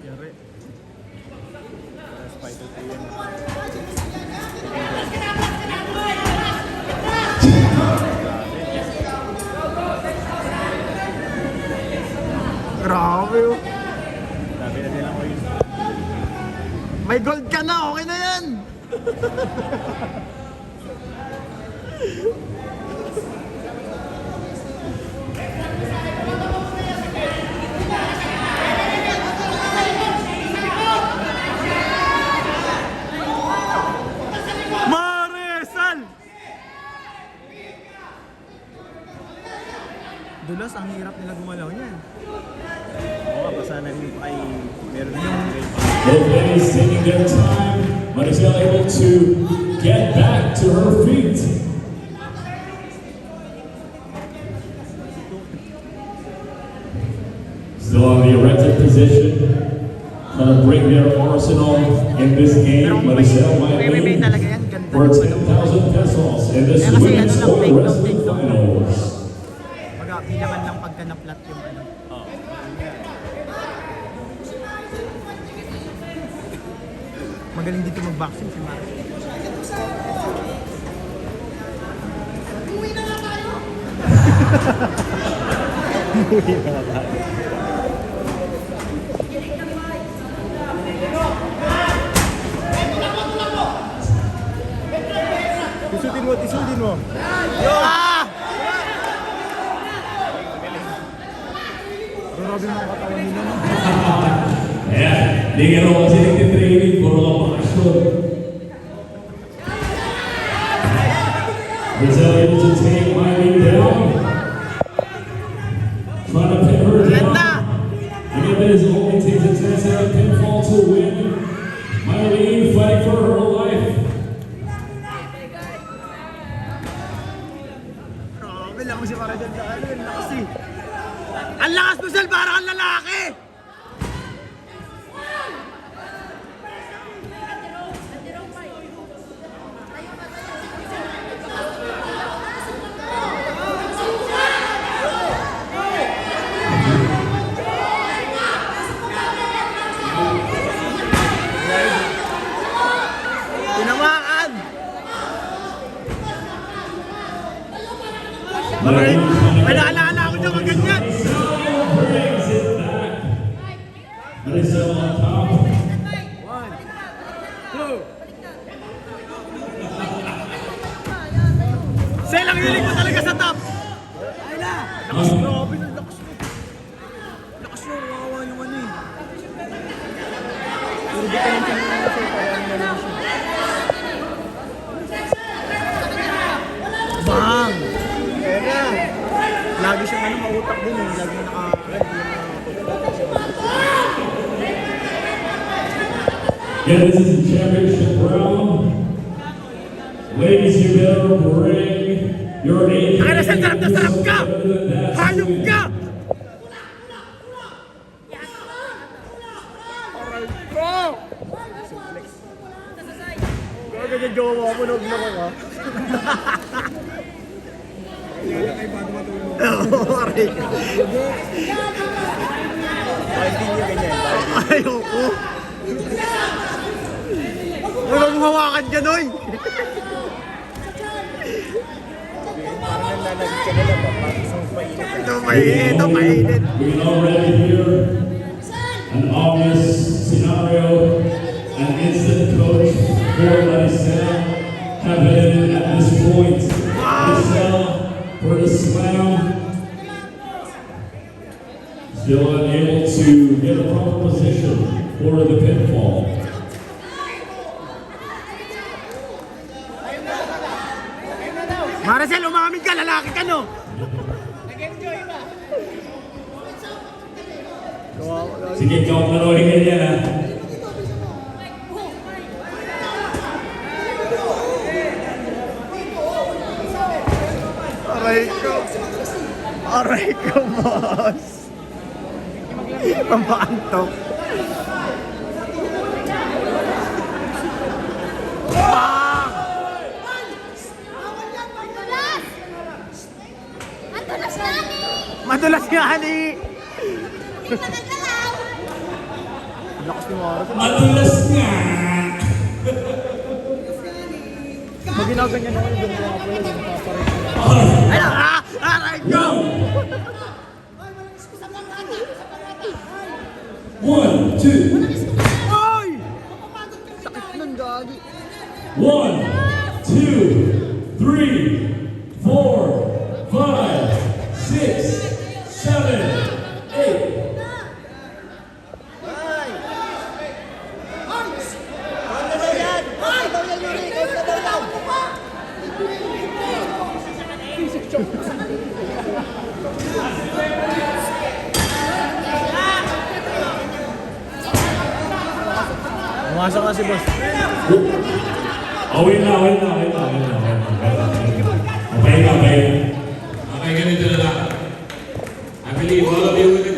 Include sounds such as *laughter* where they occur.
Yari. Spider yan. Grabe oh. Sabi na nilang ko yun. May gold ka na, okay na yan. *laughs* Dulas, ang hirap nila gumalaw niyan. Oo, nga, basta na rin ay meron na yung grade. Both ladies taking their time. Maricel able to get back to her feet. Still on the erected position. Trying to bring their arsenal in this game. kung may, Maricel might win talaga yan, ganda for 10,000 pesos in this women's sport wrestling take bilangan lang pagka na-flat yung ano. Oo. Magaling dito mag-boxing si Mara. Tisutin *laughs* Grabe mga katawan nila. Ayan, di ka naman kasi nagtitraining, puro ka bakasyon. Rizal able to take Miley May naalala ako dyan kung ganyan! brings it back. Rizal on top. Sel, ang hiling mo talaga sa top! Ay na! Lakas, grabe ng lakas. Lakas na lang siya. Bang! Kaya na. Lagi siyang ano, mautak din eh. Lagi naka... Yeah, this is the championship round. Ladies, you better bring your A. Ay, nasa sarap na sarap ka! Hayop ka! Ko! Kaya ganyan gawa mo, nag na ka. *laughs* Oo, aray hindi niya ganyan? Ayoko. Huwag mong hawakan dyan, oy! Ito, mainit. Ito, mainit. We can already hear an obvious scenario. An instant coach for Maricel happening at this point. The slam. Still unable to get a proper position for the pinfall. Maricel, umamin ka. Lalaki ka, no? Sige, ikaw ang laruin ganyan ha. Aray ko, boss. Pampaantok. Bang! Madulas! Madulas na ni! Madulas nga, ni. Hindi magagalaw! Lakas ni Mara. Madulas nga! Ginaganyan ako, yung yung paparin. Alright. Ay, ah! Aray ko! One, two, Ay! Sakit nun, gagi. one, two, three, four, five, six, seven, eight. Ano na yan? Ano daw yan, Yuri? Ano daw yan? Pumasok na si boss. Wait na, wait na, wait na, wait na, wait na. Okay ka, okay. Okay, ganito na lang. I believe all of you